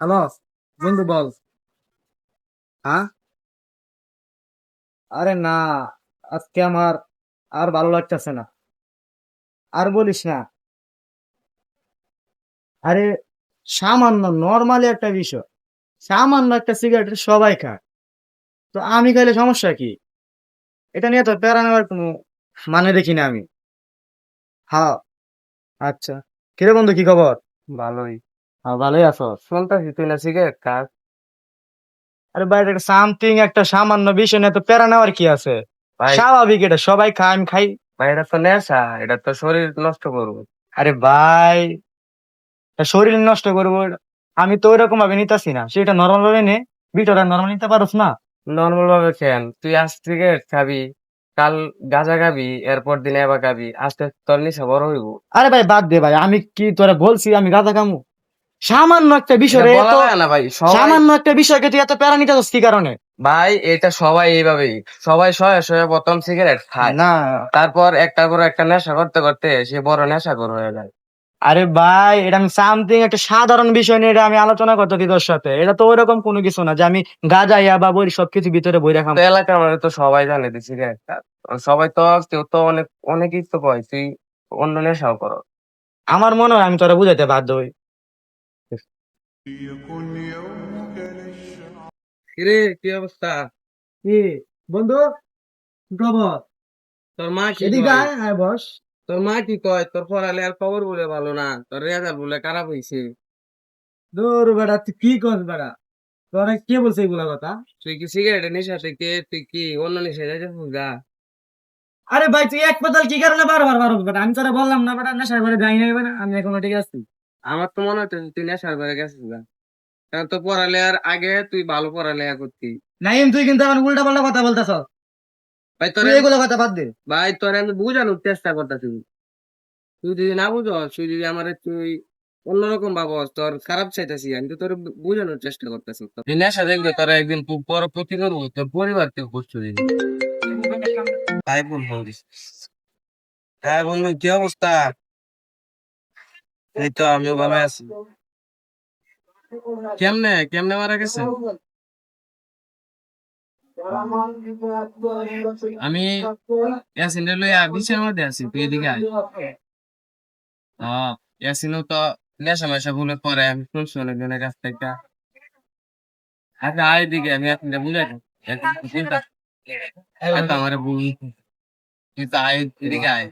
Hello বন্ধু বল। হ্যাঁ? আরে না, আজকে আমার আর ভালো লাগতেছে না। আর বলিস না। আরে, সামান্য নর্মালি একটা বিষয়। সামান্য একটা সিগারেট সবাই খায়। তো আমি খাইলে সমস্যা কি? এটা নিয়ে তো প্যারা নেওয়ার কোনো মানে দেখি না আমি। হ্যাঁ আচ্ছা। কিরে বন্ধু, কি খবর? ভালোই। হ্যাঁ ভালোই আছো। শুনতাছি তুই না সিগারেট খাস আরে ভাই এটা সামথিং একটা সামান্য বিষয় নিয়ে তো প্যারা নেওয়ার কি আছে? ভাই স্বাভাবিক এটা সবাই খায় আমি খাই। ভাই এটা তো নেশা এটা তো শরীর নষ্ট করব। আরে ভাই এটা শরীর নষ্ট করব আমি তো ওইরকম ভাবে নিতেছি না। সেটা নর্মাল ভাবে নে বিটটা নর্মাল নিতে পারোস না? নর্মাল ভাবে খেন তুই আজ সিগারেট খাবি কাল গাঁজা খাবি এরপর দিন এবার খাবি আস্তে তোর নিশা বড় হইব। আরে ভাই বাদ দে ভাই আমি কি তোরা বলছি আমি গাঁজা কামু সামান্য একটা বিষয় সামান্য একটা বিষয়কে তুই এত প্যারা নিতে কি কারণে? ভাই এটা সবাই এইভাবেই সবাই শয়ে শয়ে প্রথম সিগারেট খায়। না। তারপর একটার পর একটা নেশা করতে করতে সে বড় নেশা করে হয়ে যায়। আরে ভাই এটা আমি সামথিং একটা সাধারণ বিষয় নিয়ে এটা আমি আলোচনা করতে তোর সাথে। এটা তো ওইরকম কোনো কিছু না যে আমি গাঁজাইয়া বা বই সবকিছু ভিতরে বই রাখাম তো এলাকার মানে তো সবাই জানে তুই সিগারেট খাস সবাই তো কেউ তো অনেক অনেকেই তো কয় তুই অন্য নেশাও করো। আমার মনে হয় আমি তোরা বুঝাইতে বাধ্য হই। কিরে কি অবস্থা? কি বন্ধু? খবর? তোর মা কি এদিকে আয়, আয় বস। তোর মা কি কয়? তোর পড়ালে আর খবর বলে ভালো না। তোর রেজাল্ট বলে খারাপ হয়েছে দূর বেড়া তুই কি কর বেড়া? তোরা কে বলছে এগুলা কথা? তুই কি সিগারেটের নেশা থেকে তুই কি অন্য নেশা যাইতে গা? আরে ভাই তুই এক পাতাল কি কারণে বারবার বারবার বেটা আমি তোরা বললাম না বেটা নেশার ঘরে যাই না আমি এখনও ঠিক আছি। আমার তো মনে হচ্ছে তুই নেশার ঘরে গেছিস গা কারণ তো পড়ালে আর আগে তুই ভালো পড়ালেখা করতি। নাইম তুই কিন্তু এখন উল্টা পাল্টা কথা বলতেছ। ভাই তোর তুই এগুলো কথা বাদ দে। ভাই তোর আমি বুঝানোর চেষ্টা করতেছি। তুই যদি না বুঝস তুই যদি আমার তুই অন্যরকম ভাবস তোর খারাপ চাইতেছি আমি তো তোর বুঝানোর চেষ্টা করতেছি। তুই নেশা দেখবে তোর একদিন পর প্রতি করব তোর পরিবার কেউ কষ্ট দিবি তাই বল বলিস হ্যাঁ বলবি কি অবস্থা? এই তো আমিও ভালো আছি। কেমনে? কেমনে মারা গেছে আমি ইয়াসিনের লইয়া বিছানার মধ্যে আছি, তুই এদিকে আয়। হ্যাঁ ইয়াসিনও তো নেশা মেশা ভুলে পরে আমি শুনছি অনেকজনের কাছ থেকে। আচ্ছা আয় এদিকে, আমি ইয়াসিনটা বুঝাই আমার ভুল তুই তো আয়, এদিকে আয়।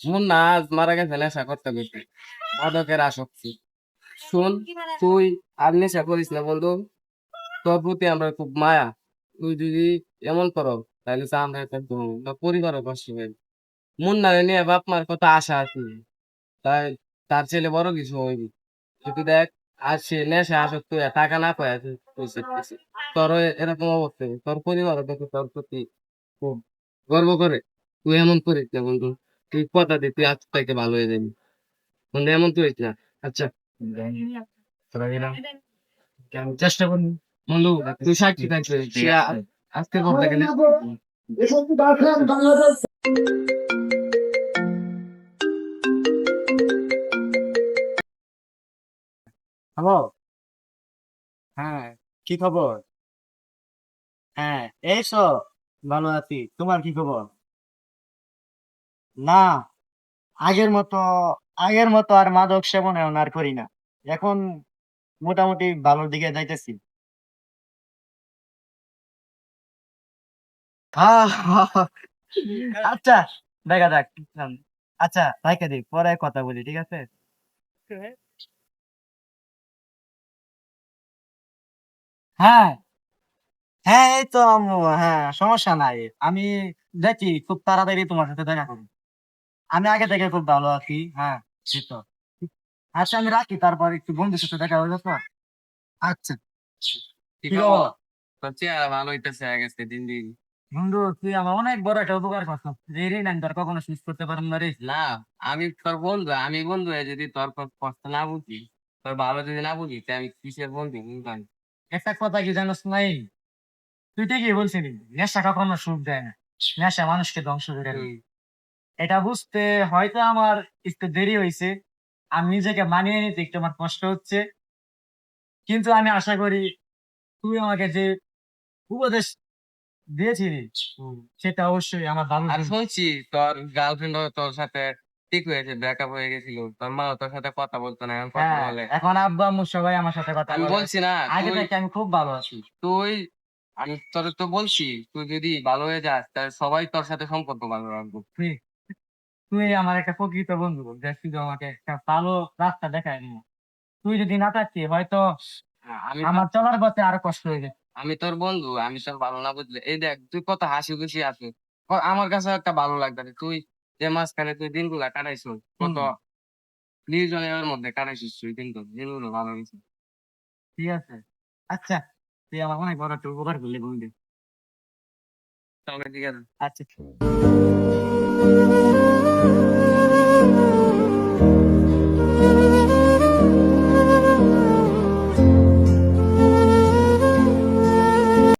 শুন না আজ মারা গেছে নেশা করতে করতে মাদকের আসক্তি শুন তুই আর নেশা করিস না বন্ধু তোর প্রতি আমরা খুব মায়া তুই যদি এমন করো তাহলে আমরা একটা পরিবারও কষ্ট হবে মুন্না নিয়ে বাপ মার কত আশা আছে তাই তার ছেলে বড় কিছু হইবি যদি দেখ আর সে নেশা আসক্ত টাকা না পায় তোর এরকম অবস্থা তোর পরিবার দেখে তোর প্রতি খুব গর্ব করে তুই এমন করিস না বন্ধু তুই কথা দে তুই আজ থেকে ভালো হয়ে যাবি বন্ধু এমন করিস না আচ্ছা চেষ্টা করব বন্ধু তুই সাক্ষী থাকবে আজকে করতে গেলে হ্যালো হ্যাঁ কি খবর? হ্যাঁ তো ভালো আছি। তোমার কি খবর? না আগের মতো আগের মতো আর মাদক সেবন এখন আর করি না। এখন মোটামুটি ভালোর দিকে যাইতেছি। হ্যাঁ, আচ্ছা দেখা যাক আচ্ছা রাখে দিই পরে কথা বলি ঠিক আছে? হ্যাঁ। হ্যাঁ এই তো আম্মু হ্যাঁ সমস্যা নাই। আমি দেখি খুব তাড়াতাড়ি তোমার সাথে দেখা করব আমি আগে থেকে খুব ভালো আছি হ্যাঁ তো। আচ্ছা আমি রাখি তারপর একটু বন্ধুর সাথে দেখা হয়ে যাবে আচ্ছা। ভালো হইতেছে আগেছে দিন দিন। বন্ধু তুই আমার অনেক বড় একটা উপকার করছ। এই ঋণ আমি তোর কখনো শেষ করতে পারব না রে। না আমি তোর বন্ধু আমি বন্ধু হয়ে যদি তোর কষ্ট না বুঝি তোর ভালো যদি না বুঝি আমি কিসের বন্ধু বুঝলাম? একটা কথা কি জানোস নাই তুই ঠিকই বলছিলি নেশা কখনো সুখ দেয় না। নেশা মানুষকে ধ্বংস করে এটা বুঝতে হয়তো আমার একটু দেরি হয়েছে। আমি নিজেকে মানিয়ে নিতে একটু আমার কষ্ট হচ্ছে। কিন্তু আমি আশা করি তুই আমাকে যে উপদেশ দিয়েছিলি সেটা অবশ্যই আমার ভালো আর শুনছি তোর গার্লফ্রেন্ড তোর সাথে ঠিক হয়েছে ব্রেকআপ হয়ে গেছিল। তোর মা তোর সাথে কথা বলতো না এখন কথা হ্যাঁ, বলে। এখন আব্বু আম্মু সবাই আমার সাথে কথা আমি বলে। বলছি না আগে থেকে আমি খুব ভালো আছি। তুই আমি তোর তো বলছি তুই যদি ভালো হয়ে যাস তাহলে সবাই তোর সাথে সম্পর্ক ভালো রাখব। তুই তুই আমার একটা প্রকৃত বন্ধু যে শুধু আমাকে একটা ভালো রাস্তা দেখায় নি। তুই যদি না থাকতি হয়তো আমি আমার চলার পথে আরও কষ্ট হয়ে যেত। আমি তোর বন্ধু আমি তোর ভালো না বুঝলে। এই দেখ তুই কত হাসি খুশি আছিস। আমার কাছে একটা ভালো লাগবে তুই যে মাঝখানে তুই দিনগুলা কাটাইছো কত। নির্জনের মধ্যে কাটাইছিস তুই কিন্তু দিনগুলো ভালো হয়েছে। ঠিক আছে। আচ্ছা তুই আমার অনেক বড় একটা উপকার করলি বন্ধু। ঠিক আছে। আচ্ছা।